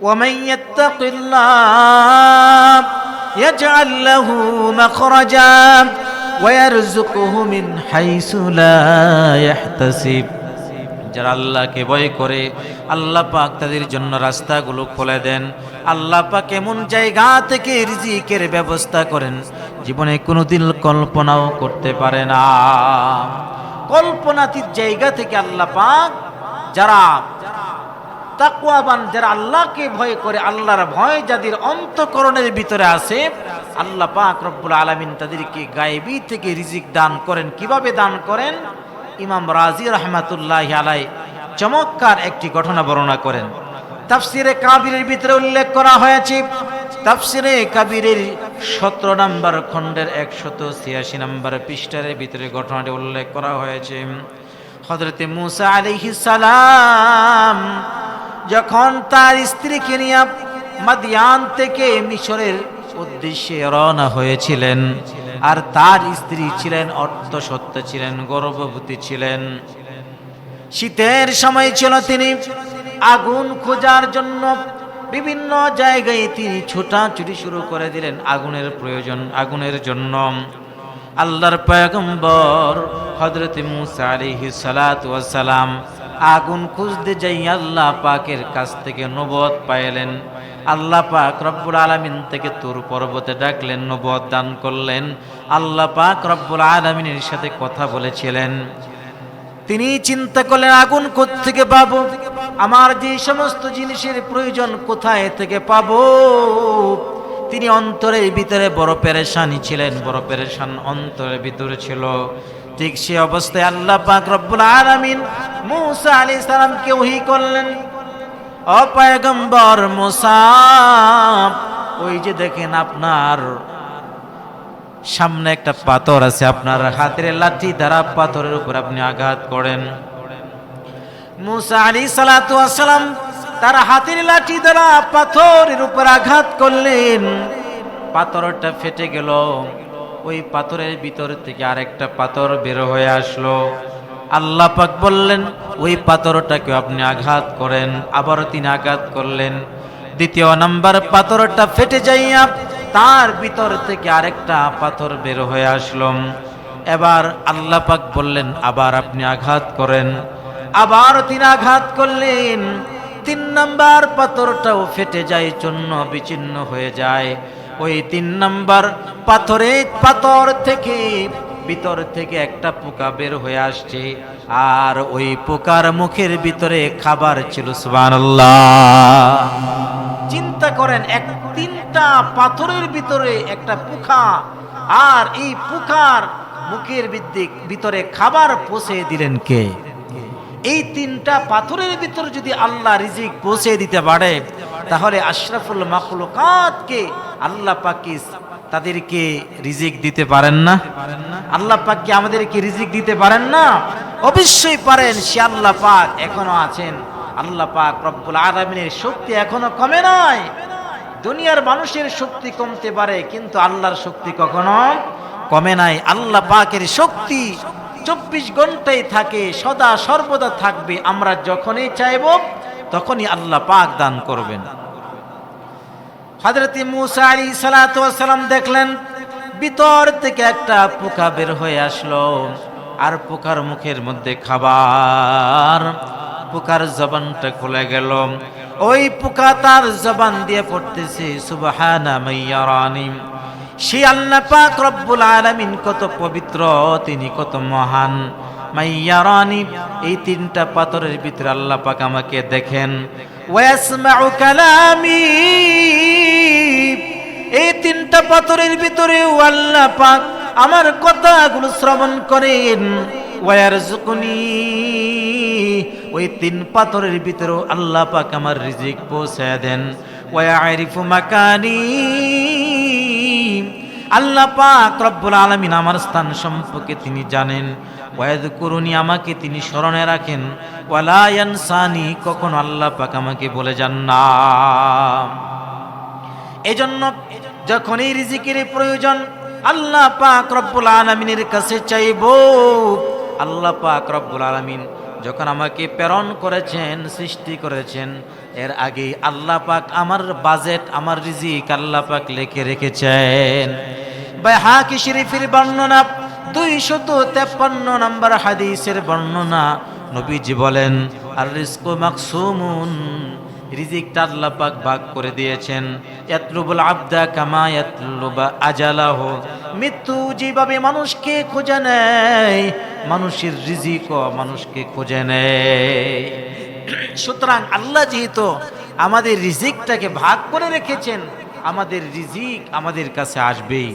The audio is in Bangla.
ومن يتق الله يجعل له مخرجا ويرزقه من حيث لا يحتسب যারা আল্লাহকে ভয় করে আল্লাহ পাক তাদের জন্য রাস্তাগুলো খুলে দেন আল্লাহ পাক এমন জায়গা থেকে রিজিকের ব্যবস্থা করেন জীবনে কোনোদিন কল্পনাও করতে পারে না কল্পনাতীত জায়গা থেকে আল্লাহ পাক যারা তাকুয়াবান যারা আল্লাহকে ভয় করে, আল্লাহর ভয় যাদের অন্তকরণের ভিতরে আছে, আল্লাহ পাক রব্বুল আলামিন তাদেরকে গায়েবী থেকে রিজিক দান করেন। কীভাবে দান করেন? ইমাম রাজি রহমাতুল্লাহ আলাই চমৎকার একটি ঘটনা বর্ণনা করেন। তাফসিরে কাবিরের ভিতরে উল্লেখ করা হয়েছে, তাফসিরে কাবিরের সতেরো নম্বর খণ্ডের একশত ছিয়াশি নম্বর পৃষ্ঠার ভিতরে ঘটনাটি উল্লেখ করা হয়েছে। হজরতে মুসা আলাইহিস সালাম যখন তার স্ত্রীকে নিয়ে মাদিয়ান থেকে মিশরের উদ্দেশ্যে রওনা হয়েছিলেন, আর তার স্ত্রী ছিলেন অর্থসত্য ছিলেন, গর্ভবতী ছিলেন। শীতের সময় ছিল তিনি আগুন খোঁজার জন্য বিভিন্ন জায়গায় তিনি ছোটাছুটি শুরু করে দিলেন আগুনের প্রয়োজন, আগুনের জন্য। আল্লাহর পয়গম্বর হজরত মুসা আলিহি সালাম আগুন খুঁজতে যাই আল্লাহ পাকের কাছ থেকে নবদ পাইলেন। আল্লাহ পাক রব্বুল আলমিন থেকে তুর পর্বতে ডাকলেন নবদ দান করলেন। আল্লাহ পাক রব্বুল আলমিনের সাথে কথা বলেছিলেন। তিনি চিন্তা করলেন, আগুন থেকে পাবো? আমার যে সমস্ত জিনিসের প্রয়োজন কোথায় থেকে পাবো? তিনি অন্তরের ভিতরে বড় পেরেশানি ছিলেন, বড় পেরেশান অন্তরের ভিতরে ছিল। ঠিক সে অবস্থায় আল্লাহ পাক রব্বুল আলামিন মুসা আলী সালামকে ওহি করলেন অপয়গম্বর মুসা, ওই যে দেখেন আপনার সামনে একটা পাথর আছে, আপনার হাতের লাঠি দ্বারা পাথরের উপর আপনি আঘাত করেন। মুসা আলী সালাম তার হাতের লাঠি দ্বারা পাথরের উপর আঘাত করলেন। পাথরটা ফেটে গেল। ওই পাথরের ভিতর থেকে আরেকটা পাথর বের হয়ে আসলো। আল্লাহ পাক বললেন, ওই পাথরটাকে আপনি আঘাত করেন, আবার তিনি আঘাত করলেন। দ্বিতীয় নাম্বার, পাথরটা ফেটে যাইয়া তার ভিতর থেকে আরেকটা পাথর বের হয়ে আসলো। এবার আল্লাহ পাক বললেন, আবার আপনি আঘাত করেন। আবার তিনি আঘাত করলেন। তিন নাম্বার পাথরটাও ফেটে যায়, চূর্ণ বিচ্ছিন্ন হয়ে যায়। ওই তিন নাম্বার পাথরে পাথর থেকে ভিতর থেকে একটা পোকা বের হয়ে আসছে, আর ওই পোকার মুখের ভিতরে খাবার ছিল চিন্তা করেন, এক তিনটা পাথরের ভিতরে একটা পোকা, আর এই পোকার মুখের ভিতরে খাবার পৌঁছে দিলেন কে? এই তিনটা পাথরের ভিতরে যদি আল্লাহ রিজিক পৌঁছে দিতে পারে, তাহলে আশরাফুল মাকুলকাতকে আল্লাহ পাকি তাদেরকে রিজিক দিতে পারেন না। আল্লাহ পাক কি আমাদেরকে রিজিক দিতে পারেন না? অবশ্যই পারেন, সে আল্লাহ পাক এখনও আছেন। আল্লাহ পাক রব্বুল আলমিনের শক্তি এখনও কমে নাই। দুনিয়ার মানুষের শক্তি কমতে পারে, কিন্তু আল্লাহর শক্তি কখনো কমে নাই। আল্লাহ পাকের শক্তি চব্বিশ ঘন্টাই থাকে, সদা সর্বদা থাকবে। আমরা যখনই চাইব, তখনই আল্লাহ পাক দান করবেন। হজরত মুসা আলী সালাম দেখলেন, ভিতর থেকে একটা পোকা বের হয়ে আসলো। আর পোকার মুখের মধ্যে খাবার। পোকার জবানটা খুলে গেল। ওই পোকা তার জবান দিয়ে পড়তেছে, সুবাহানা মাইয়ারানি সে আল্লাহ পাক রব্বুল আলামিন কত পবিত্র, তিনি কত মহান। মাইয়ারানি এই তিনটা পাথরের ভিতরে আল্লাহ পাক আমাকে দেখেন। ওয়াসমাউ কালামি। এই তিনটা পাথরের ভিতরে আল্লাহ পাক আমার কথাগুলো শ্রবণ করেন। ওয়ার জুকুনি ওই তিন পাথরের ভিতরেও আল্লাহ পাক আমার রিজিক পৌঁছায় দেন। ওয়া আরিফু মাকানি। আল্লাহ পাক রব্বুল আলমিন আমার স্থান সম্পর্কে তিনি জানেন। ওয়াদ করুনি আমাকে তিনি স্মরণে রাখেন। ওয়ালায়ান সানি কখন আল্লাহ পাক আমাকে বলে যান না। এজন্য যখন এই রিজিকের প্রয়োজন, আল্লাহ পাক রব্বুল আলমিনের কাছে চাইব, আল্লাহ পাক রব্বুল আলমিন যখন আমাকে প্রেরণ করেছেন, সৃষ্টি করেছেন, এর আগে আল্লাহ পাক আমার বাজেট আমার রিজিক আল্লাহ পাক লিখে রেখেছেন। ভাই, হাকি শরীফের বর্ণনা, দুইশত তেপ্পান্ন নম্বর হাদিসের বর্ণনা, নবীজি বলেন আর রিস্কু মাকসুমুন। রিজিকটা আল্লাহ পাক ভাগ করে দিয়েছেন। ইয়াতলুবুল আবদা কামা ইয়াতলুবা আজালাহ। মৃত্যু যেভাবে মানুষকে খোঁজে নেয়, মানুষের রিজিকও মানুষকে খোঁজে নেয়। সুতরাং আল্লাহ যেহেতু আমাদের রিজিকটাকে ভাগ করে রেখেছেন, আমাদের রিজিক আমাদের কাছে আসবেই।